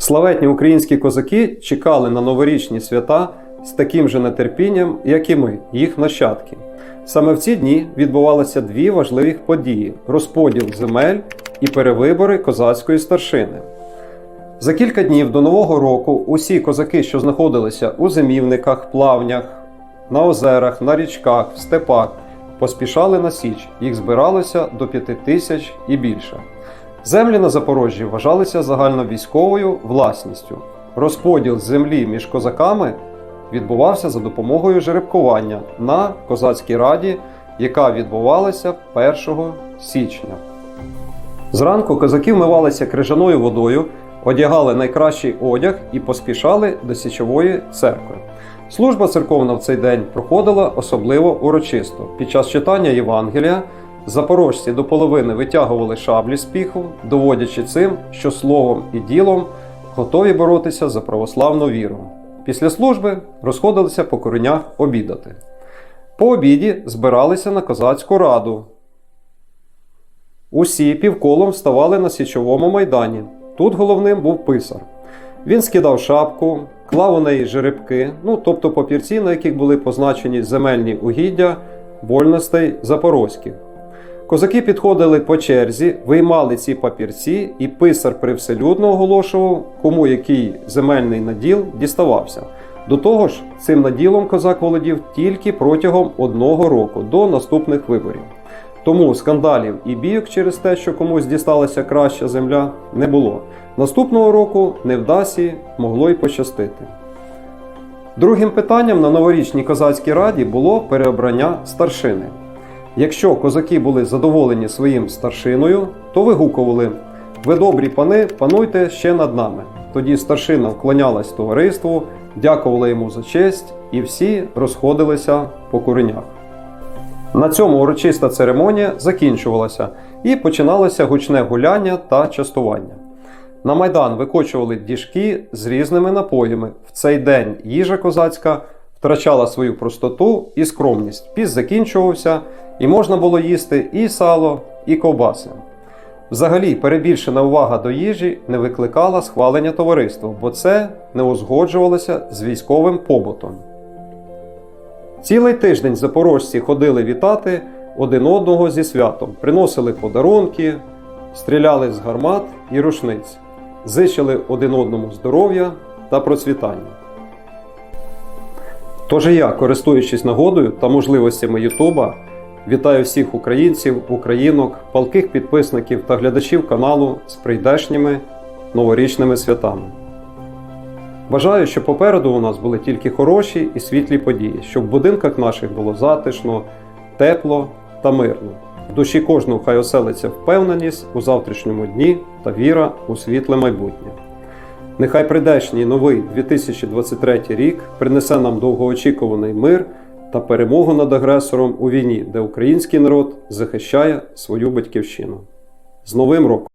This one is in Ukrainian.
Славетні українські козаки чекали на новорічні свята з таким же нетерпінням, як і ми, їх нащадки. Саме в ці дні відбувалися дві важливі події: розподіл земель і перевибори козацької старшини. За кілька днів до Нового року усі козаки, що знаходилися у зимівниках, плавнях, на озерах, на річках, в степах, поспішали на Січ. Їх збиралося до п'яти тисяч і більше. Землі на Запорожжі вважалися загальновійськовою власністю. Розподіл землі між козаками відбувався за допомогою жеребкування на козацькій раді, яка відбувалася 1 січня. Зранку козаки вмивалися крижаною водою, одягали найкращий одяг і поспішали до Січової церкви. Служба церковна в цей день проходила особливо урочисто. Під час читання Євангелія запорожці до половини витягували шаблі з піху, доводячи цим, що словом і ділом готові боротися за православну віру. Після служби розходилися по коренях обідати. По обіді збиралися на козацьку раду. Усі півколом ставали на січовому майдані. Тут головним був писар. Він скидав шапку, клав у неї жеребки, ну тобто папірці, на яких були позначені земельні угіддя вольностей запорозьких. Козаки підходили по черзі, виймали ці папірці, і писар привселюдно оголошував, кому який земельний наділ діставався. До того ж, цим наділом козак володів тільки протягом одного року до наступних виборів. Тому скандалів і бійок через те, що комусь дісталася краща земля, не було. Наступного року невдасі могло й пощастити. Другим питанням на новорічній козацькій раді було переобрання старшини. Якщо козаки були задоволені своїм старшиною, то вигукували Ви добрі пани, пануйте ще над нами. Тоді старшина вклонялась товариству, дякувала йому за честь, і всі розходилися по куренях. На цьому урочиста церемонія закінчувалася і починалося гучне гуляння та частування. На майдан викочували діжки з різними напоями. В цей день їжа козацька втрачала свою простоту і скромність. Піс закінчувався, і можна було їсти і сало, і ковбаси. Взагалі, перебільшена увага до їжі не викликала схвалення товариства, бо це не узгоджувалося з військовим побутом. Цілий тиждень запорожці ходили вітати один одного зі святом, приносили подарунки, стріляли з гармат і рушниць, зичили один одному здоров'я та процвітання. Тож я, користуючись нагодою та можливостями Ютуба, вітаю всіх українців, українок, палких підписників та глядачів каналу з прийдешніми новорічними святами. Бажаю, щоб попереду у нас були тільки хороші і світлі події, щоб в будинках наших було затишно, тепло та мирно. В душі кожного хай оселиться впевненість у завтрашньому дні та віра у світле майбутнє. Нехай прийдешній новий 2023 рік принесе нам довгоочікуваний мир та перемогу над агресором у війні, де український народ захищає свою батьківщину. З Новим роком!